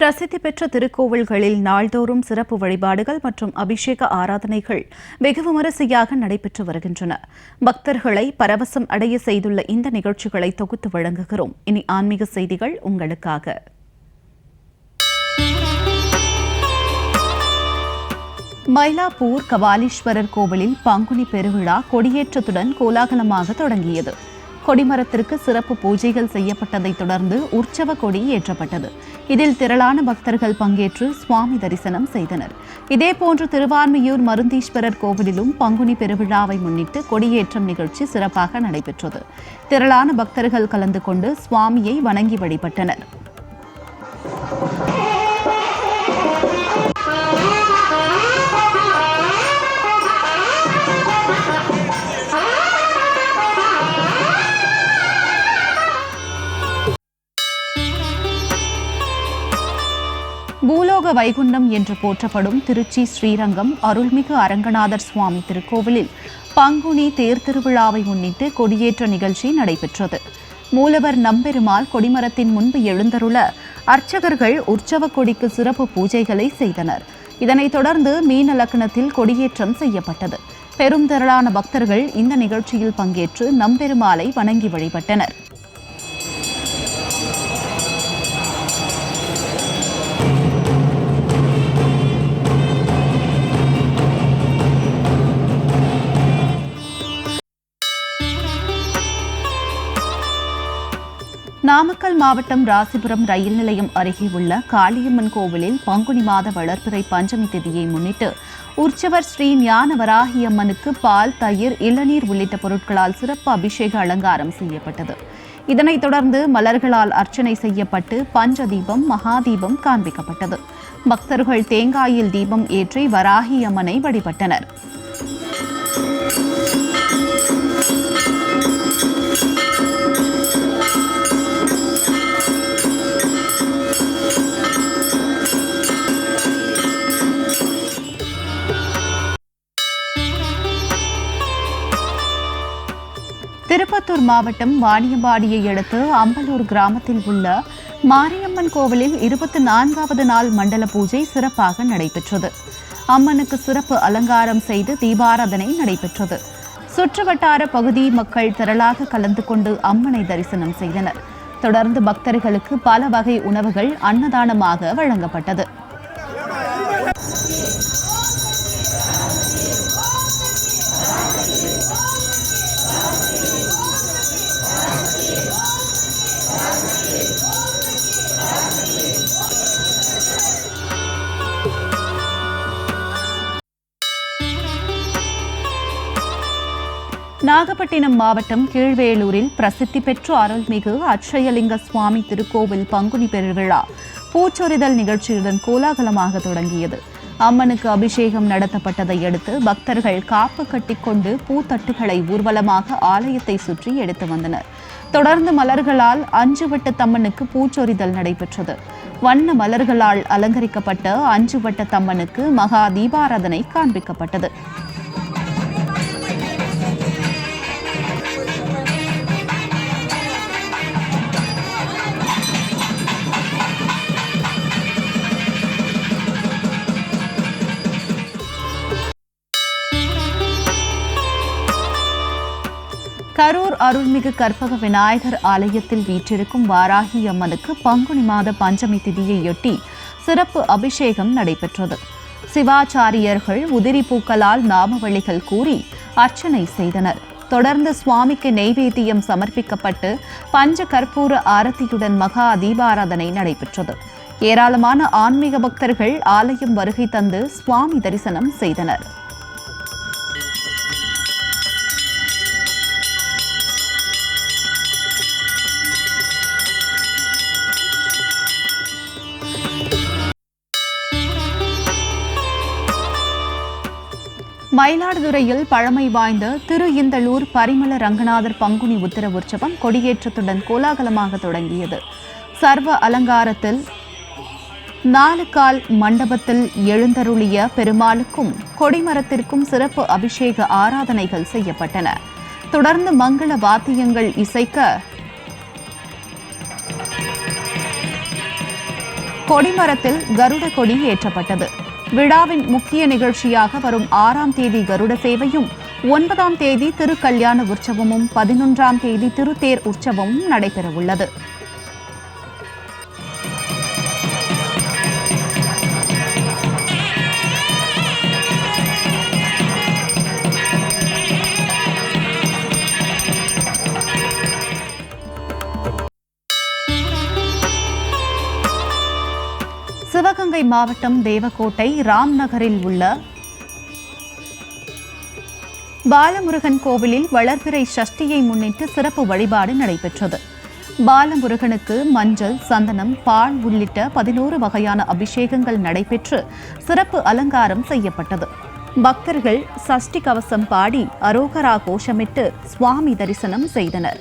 பிரசித்தி பெற்ற திருக்கோவில்களில் நாள்தோறும் சிறப்பு வழிபாடுகள் மற்றும் அபிஷேக ஆராதனைகள் வெகு விமரிசையாக நடைபெற்று வருகின்றன. பக்தர்களை பரவசம் அடைய செய்துள்ள இந்த நிகழ்ச்சிகளை தொகுத்து வழங்குகிறோம். இனி ஆன்மீக செய்திகள் உங்களுக்காக. மயிலாப்பூர் கபாலீஸ்வரர் கோவிலில் பங்குனி பெருவிழா கொடியேற்றத்துடன் கோலாகலமாக தொடங்கியது. கொடிமரத்திற்கு சிறப்பு பூஜைகள் செய்யப்பட்டதைத் தொடர்ந்து உற்சவ கொடி ஏற்றப்பட்டது. இதில் திரளான பக்தர்கள் பங்கேற்று சுவாமி தரிசனம் செய்தனர். இதேபோன்று திருவான்மியூர் மருந்தீஸ்வரர் கோவிலிலும் பங்குனி பெருவிழாவை முன்னிட்டு கொடியேற்றம் நிகழ்ச்சி சிறப்பாக நடைபெற்றது. திரளான பக்தர்கள் கலந்து கொண்டு சுவாமியை வணங்கி வழிபட்டனர். வைகுண்டம் என்று போற்றப்படும் திருச்சி ஸ்ரீரங்கம் அருள்மிகு அரங்கநாதர் சுவாமி திருக்கோவிலில் பங்குனி தேர் திருவிழாவை முன்னிட்டு கொடியேற்ற நிகழ்ச்சி நடைபெற்றது. மூலவர் நம்பெருமாள் கொடிமரத்தின் முன்பு எழுந்தருள அர்ச்சகர்கள் உற்சவ கொடிக்கு சிறப்பு பூஜைகளை செய்தனர். இதனைத் தொடர்ந்து மீன லக்னத்தில் கொடியேற்றம் செய்யப்பட்டது. பெரும் திரளான பக்தர்கள் இந்த நிகழ்ச்சியில் பங்கேற்று நம்பெருமாளை வணங்கி வழிபட்டனர். நாமக்கல் மாவட்டம் ராசிபுரம் ரயில் நிலையம் அருகே உள்ள காளியம்மன் கோவிலில் பங்குனி மாத வளர்ப்பிறை பஞ்சமி திதியை முன்னிட்டு உற்சவர் ஸ்ரீ ஞான வராகியம்மனுக்கு பால் தயிர் இளநீர் உள்ளிட்ட பொருட்களால் சிறப்பு அபிஷேக அலங்காரம் செய்யப்பட்டது. இதனைத் தொடர்ந்து மலர்களால் அர்ச்சனை செய்யப்பட்டு பஞ்சதீபம் மகாதீபம் காண்பிக்கப்பட்டது. பக்தர்கள் தேங்காயில் தீபம் ஏற்றி வராகியம்மனை வழிபட்டனர். திருப்பத்தூர் மாவட்டம் வாணியம்பாடியை அடுத்து அம்பலூர் கிராமத்தில் உள்ள மாரியம்மன் கோவிலில் இருபத்தி நான்காவது நாள் மண்டல பூஜை சிறப்பாக நடைபெற்றது. அம்மனுக்கு சிறப்பு அலங்காரம் செய்து தீபாராதனை நடைபெற்றது. சுற்றுவட்டார பகுதி மக்கள் திரளாக கலந்து கொண்டு அம்மனை தரிசனம் செய்தனர். தொடர்ந்து பக்தர்களுக்கு பல வகை உணவுகள் அன்னதானமாக வழங்கப்பட்டது. நாகப்பட்டினம் மாவட்டம் கீழ்வேலூரில் பிரசித்தி பெற்ற அருள்மிகு அட்சயலிங்க சுவாமி திருக்கோவில் பங்குனி பெருவிழா பூச்சொரிதல் நிகழ்ச்சியுடன் கோலாகலமாக தொடங்கியது. அம்மனுக்கு அபிஷேகம் நடத்தப்பட்டதை அடுத்து பக்தர்கள் காப்பு கட்டிக்கொண்டு பூத்தட்டுகளை ஊர்வலமாக ஆலயத்தை சுற்றி எடுத்து வந்தனர். தொடர்ந்து மலர்களால் அஞ்சு வட்ட தம்மனுக்கு பூச்சொரிதல் நடைபெற்றது. வண்ண மலர்களால் அலங்கரிக்கப்பட்ட அஞ்சு வட்ட தம்மனுக்கு மகா தீபாராதனை காண்பிக்கப்பட்டது. அருள்மிகு கற்பக விநாயகர் ஆலயத்தில் வீற்றிருக்கும் வாராகி அம்மனுக்கு பங்குனி மாத பஞ்சமி திதியையொட்டி சிறப்பு அபிஷேகம் நடைபெற்றது. சிவாச்சாரியர்கள் உதிரி பூக்களால் நாமவழிகள் கூறி அர்ச்சனை செய்தனர். தொடர்ந்து சுவாமிக்கு நெய்வேத்தியம் சமர்ப்பிக்கப்பட்டு பஞ்ச கற்பூர ஆரத்தியுடன் மகா தீபாராதனை நடைபெற்றது. ஏராளமான ஆன்மீக பக்தர்கள் ஆலயம் வருகை தந்து சுவாமி தரிசனம் செய்தனர். மயிலாடுதுறையில் பழமை வாய்ந்த திரு இந்தளூர் பரிமள ரங்கநாதர் பங்குனி உத்தர உற்சவம் கொடியேற்றத்துடன் கோலாகலமாக தொடங்கியது. சர்வ அலங்காரத்தில் நாலு கால் மண்டபத்தில் எழுந்தருளிய பெருமாளுக்கும் கொடிமரத்திற்கும் சிறப்பு அபிஷேக ஆராதனைகள் செய்யப்பட்டன. தொடர்ந்து மங்கள வாத்தியங்கள் இசைக்க கொடிமரத்தில் கருட கொடி ஏற்றப்பட்டது. விழாவின் முக்கிய நிகழ்ச்சியாக வரும் ஆறாம் தேதி கருட சேவையும் ஒன்பதாம் தேதி திருக்கல்யாண உற்சவமும் பதினொன்றாம் தேதி திருத்தேர் உற்சவமும் நடைபெறவுள்ளது. மாவட்டம் தேவக்கோட்டை ராம்நகரில் உள்ள பாலமுருகன் கோவிலில் வளர்பிறை சஷ்டியை முன்னிட்டு சிறப்பு வழிபாடு நடைபெற்றது. பாலமுருகனுக்கு மஞ்சள் சந்தனம் பால் உள்ளிட்ட பதினோரு வகையான அபிஷேகங்கள் நடைபெற்று சிறப்பு அலங்காரம் செய்யப்பட்டது. பக்தர்கள் சஷ்டி கவசம் பாடி அரோகரா கோஷமிட்டு சுவாமி தரிசனம் செய்தனர்.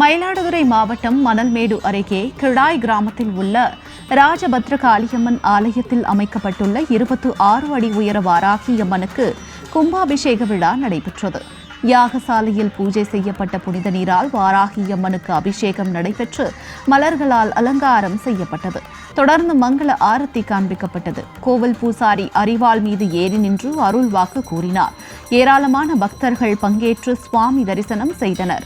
மயிலாடுதுறை மாவட்டம் மணல்மேடு அருகே கிழாய் கிராமத்தில் உள்ள ராஜபத்ரகாளியம்மன் ஆலயத்தில் அமைக்கப்பட்டுள்ள இருபத்து ஆறு அடி உயர வாராகியம்மனுக்கு கும்பாபிஷேக விழா நடைபெற்றது. யாகசாலையில் பூஜை செய்யப்பட்ட புனித நீரால் வாராகி அம்மனுக்கு அபிஷேகம் நடைபெற்று மலர்களால் அலங்காரம் செய்யப்பட்டது. தொடர்ந்து மங்கள ஆரத்தி காண்பிக்கப்பட்டது. கோவில் பூசாரி அரிவாள் மீது ஏறி நின்று அருள் வாக்கு கூறினார். ஏராளமான பக்தர்கள் பங்கேற்று சுவாமி தரிசனம் செய்தனர்.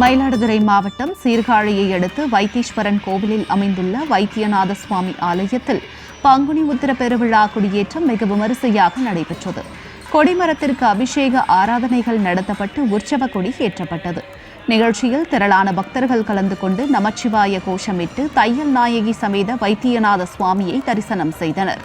மயிலாடுதுறை மாவட்டம் சீர்காழியை அடுத்து வைத்தீஸ்வரன் கோவிலில் அமைந்துள்ள வைத்தியநாத சுவாமி ஆலயத்தில் பங்குனி உத்திர பெருவிழா கொடியேற்றம் மிக விமரிசையாக நடைபெற்றது. கொடிமரத்திற்கு அபிஷேக ஆராதனைகள் நடத்தப்பட்டு உற்சவ கொடி ஏற்றப்பட்டது. நிகழ்ச்சியில் திரளான பக்தர்கள் கலந்து கொண்டு நமச்சிவாய கோஷமிட்டு தையல் நாயகி சமேத வைத்தியநாத சுவாமியை தரிசனம் செய்தனர்.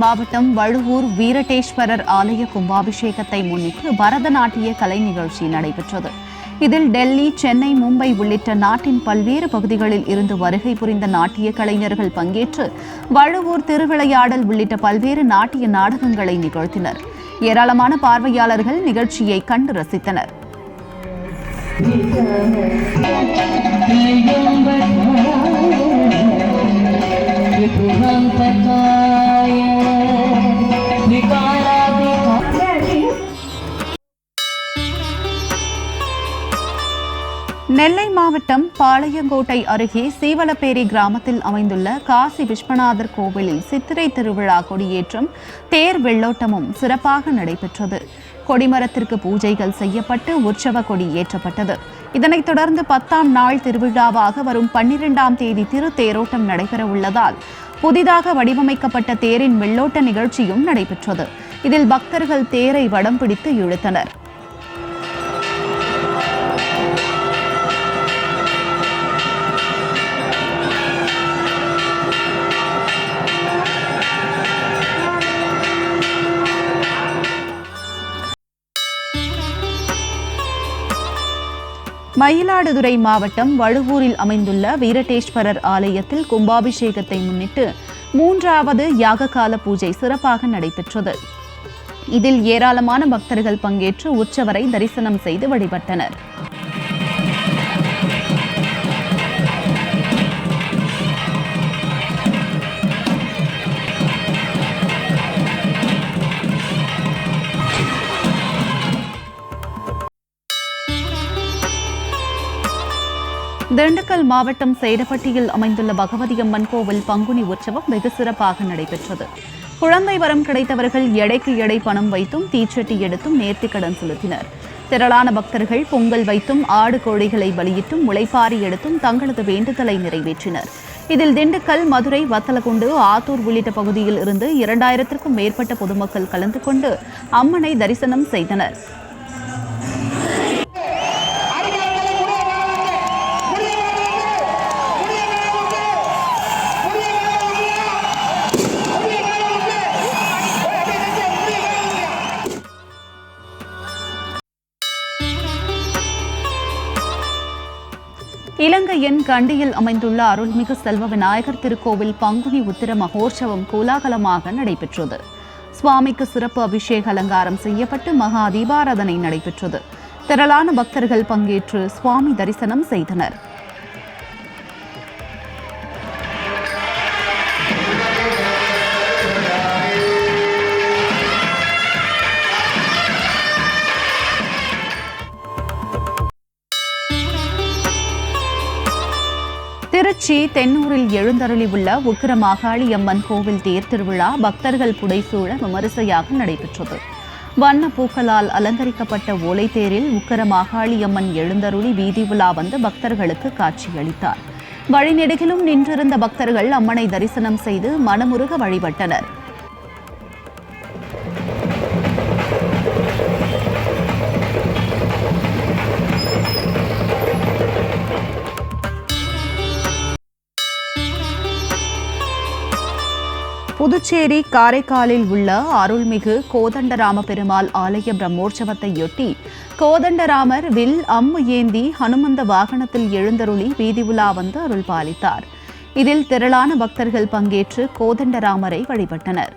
மாவட்டம் வழுவூர் வீரடேஸ்வரர் ஆலய கும்பாபிஷேகத்தை முன்னிட்டு பரதநாட்டிய கலை நிகழ்ச்சி நடைபெற்றது இதில் டெல்லி சென்னை மும்பை உள்ளிட்ட நாட்டின் பல்வேறு பகுதிகளில் இருந்து வருகை புரிந்த நாட்டிய கலைஞர்கள் பங்கேற்று வழுவூர் திருவிளையாடல் உள்ளிட்ட பல்வேறு நாட்டிய நாடகங்களை நிகழ்த்தினர் ஏராளமான பார்வையாளர்கள் நிகழ்ச்சியை கண்டு ரசித்தனர் Thank you. நெல்லை மாவட்டம் பாளையங்கோட்டை அருகே சீவலப்பேரி கிராமத்தில் அமைந்துள்ள காசி விஸ்வநாதர் கோவிலில் சித்திரை திருவிழா கொடியேற்றம் தேர் வெள்ளோட்டமும் சிறப்பாக நடைபெற்றது. கொடிமரத்திற்கு பூஜைகள் செய்யப்பட்டு உற்சவ கொடி ஏற்றப்பட்டது. இதனைத் தொடர்ந்து பத்தாம் நாள் திருவிழாவாக வரும் பன்னிரெண்டாம் தேதி திரு தேரோட்டம் நடைபெற உள்ளதால் புதிதாக வடிவமைக்கப்பட்ட தேரின் வெள்ளோட்ட நிகழ்ச்சியும் நடைபெற்றது. இதில் பக்தர்கள் தேரை வடம் பிடித்து இழுத்தனர். மயிலாடுதுறை மாவட்டம் வழுவூரில் அமைந்துள்ள வீரட்டேஸ்வரர் ஆலயத்தில் கும்பாபிஷேகத்தை முன்னிட்டு மூன்றாவது யாககால பூஜை சிறப்பாக நடைபெற்றது. இதில் ஏராளமான பக்தர்கள் பங்கேற்று உற்சவரை தரிசனம் செய்து வழிபட்டனர். திண்டுக்கல் மாவட்டம் சேடப்பட்டியில் அமைந்துள்ள பகவதி அம்மன் கோவில் பங்குனி உற்சவம் வெகு சிறப்பாக நடைபெற்றது. குழந்தை வரம் கிடைத்தவர்கள் எடைக்கு எடை பணம் வைத்தும் தீச்சட்டி எடுத்தும் நேர்த்திக்கடன் செலுத்தினர். திரளான பக்தர்கள் பொங்கல் வைத்தும் ஆடு கோழிகளை பலியிட்டும் முளைப்பாரி எடுத்தும் தங்களது வேண்டுதலை நிறைவேற்றினர். இதில் திண்டுக்கல் மதுரை வத்தலகுண்டு ஆத்தூர் உள்ளிட்ட பகுதியில் இருந்து இரண்டாயிரத்திற்கும் மேற்பட்ட பொதுமக்கள் கலந்து கொண்டு அம்மனை தரிசனம் செய்தனர். இலங்கையின் கண்டியில் அமைந்துள்ள அருள்மிகு செல்வ விநாயகர் திருக்கோவில் பங்குனி உத்திர மகோற்சவம் கோலாகலமாக நடைபெற்றது. சுவாமிக்கு சிறப்பு அபிஷேக அலங்காரம் செய்யப்பட்டு மகா தீபாராதனை நடைபெற்றது. திரளான பக்தர்கள் பங்கேற்று சுவாமி தரிசனம் செய்தனர். திருச்சி தென்னூரில் எழுந்தருளி உள்ள உக்கிரமாகாளி அம்மன் கோவில் தேர் திருவிழா பக்தர்கள் புடைசூழ விமரிசையாக நடைபெற்றது. வண்ண பூக்களால் அலங்கரிக்கப்பட்ட ஓலை தேரில் உக்கிர அம்மன் எழுந்தருளி வீதி உலா வந்து பக்தர்களுக்கு காட்சியளித்தார். வழிநெடுகிலும் நின்றிருந்த பக்தர்கள் அம்மனை தரிசனம் செய்து மனமுருக வழிபட்டனர். புதுச்சேரி காரைக்காலில் உள்ள அருள்மிகு கோதண்டராம பெருமாள் ஆலய பிரம்மோற்சவத்தையொட்டி கோதண்டராமர் வில் அம்மு ஏந்தி ஹனுமந்த வாகனத்தில் எழுந்தருளி வீதி உலா வந்து அருள் பாலித்தார். இதில் திரளான பக்தர்கள் பங்கேற்று கோதண்டராமரை வழிபட்டனர்.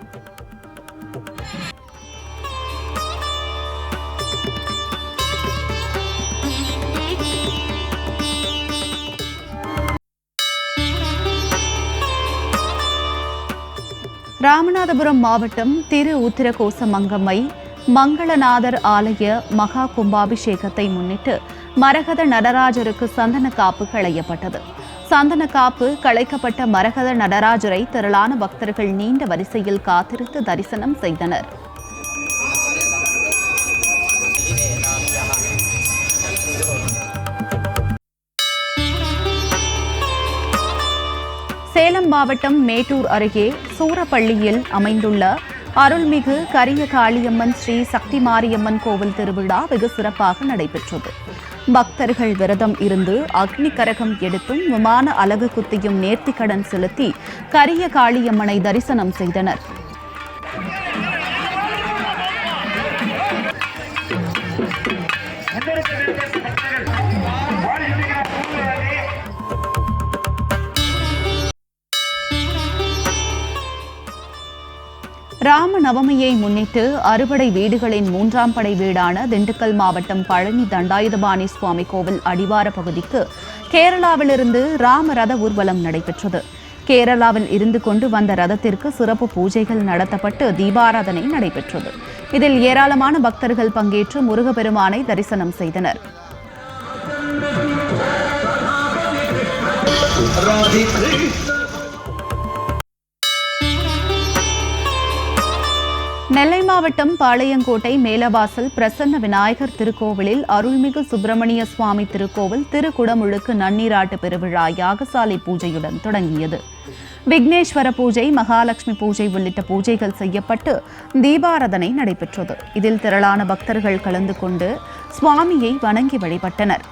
ராமநாதபுரம் மாவட்டம் திரு உத்திரகோசமங்கம்மை மங்களநாதர் ஆலய மகா கும்பாபிஷேகத்தை முன்னிட்டு மரகத நடராஜருக்கு சந்தன காப்பு களையப்பட்டது. சந்தன காப்பு களைக்கப்பட்ட மரகத நடராஜரை திரளான பக்தர்கள் நீண்ட வரிசையில் காத்திருந்து தரிசனம் செய்தனர். மாவட்டம் மேட்டூர் அருகே சூரப்பள்ளியில் அமைந்துள்ள அருள்மிகு கரிய காளியம்மன் ஸ்ரீ சக்தி மாரியம்மன் கோவில் திருவிழா வெகு சிறப்பாக நடைபெற்றது. பக்தர்கள் விரதம் இருந்து அக்னி கரகம் எடுத்தும் விமான அலகு குத்தியும் நேர்த்திக்கடன் செலுத்தி கரிய காளியம்மனை தரிசனம் செய்தனர். நவமியை முன்னிட்டு அறுபடை வீடுகளின் மூன்றாம் படை வீடான திண்டுக்கல் மாவட்டம் பழனி தண்டாயுதபாணி சுவாமி கோவில் அடிவார பகுதிக்கு கேரளாவிலிருந்து ராம ரத ஊர்வலம் நடைபெற்றது. கேரளாவில் இருந்து கொண்டு வந்த ரதத்திற்கு சிறப்பு பூஜைகள் நடத்தப்பட்டு தீபாராதனை நடைபெற்றது. இதில் ஏராளமான பக்தர்கள் பங்கேற்று முருகப்பெருமானை தரிசனம் செய்தனர். நெல்லை மாவட்டம் பாளையங்கோட்டை மேலவாசல் பிரசன்ன விநாயகர் திருக்கோவிலில் அருள்மிகு சுப்பிரமணிய சுவாமி திருக்கோவில் திருக்குடமுழுக்கு நன்னீராட்டு பெருவிழா யாகசாலை பூஜையுடன் தொடங்கியது. விக்னேஸ்வர பூஜை மகாலட்சுமி பூஜை உள்ளிட்ட பூஜைகள் செய்யப்பட்டு தீபாரதனை நடைபெற்றது. இதில் திரளான பக்தர்கள் கலந்து கொண்டு சுவாமியை வணங்கி வழிபட்டனர்.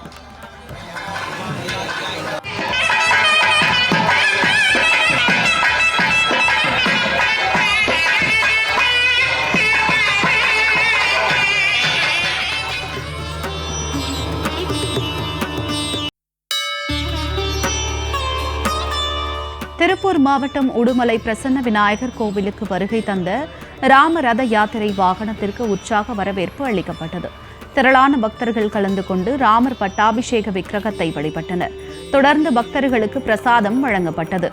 திருப்பூர் மாவட்டம் உடுமலை பிரசன்ன விநாயகர் கோவிலுக்கு வருகை தந்த ராம ரத யாத்திரை வாகனத்திற்கு உற்சாக வரவேற்பு அளிக்கப்பட்டது. திரளான பக்தர்கள் கலந்து கொண்டு ராமர் பட்டாபிஷேக விக்கிரகத்தை வழிபட்டனர். தொடர்ந்து பக்தர்களுக்கு பிரசாதம் வழங்கப்பட்டது.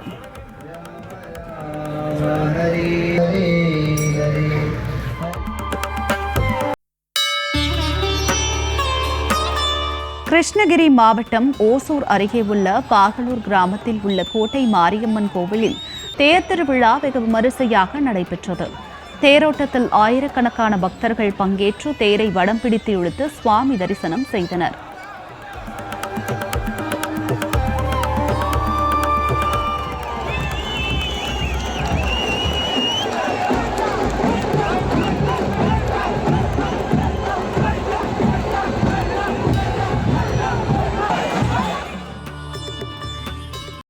கிருஷ்ணகிரி மாவட்டம் ஓசூர் அருகே உள்ள பாகலூர் கிராமத்தில் உள்ள கோட்டை மாரியம்மன் கோவிலில் தேர் திருவிழா வெகு விமரிசையாக நடைபெற்றது. தேரோட்டத்தில் ஆயிரக்கணக்கான பக்தர்கள் பங்கேற்று தேரை வடம் பிடித்து இழுத்து சுவாமி தரிசனம் செய்தனர்.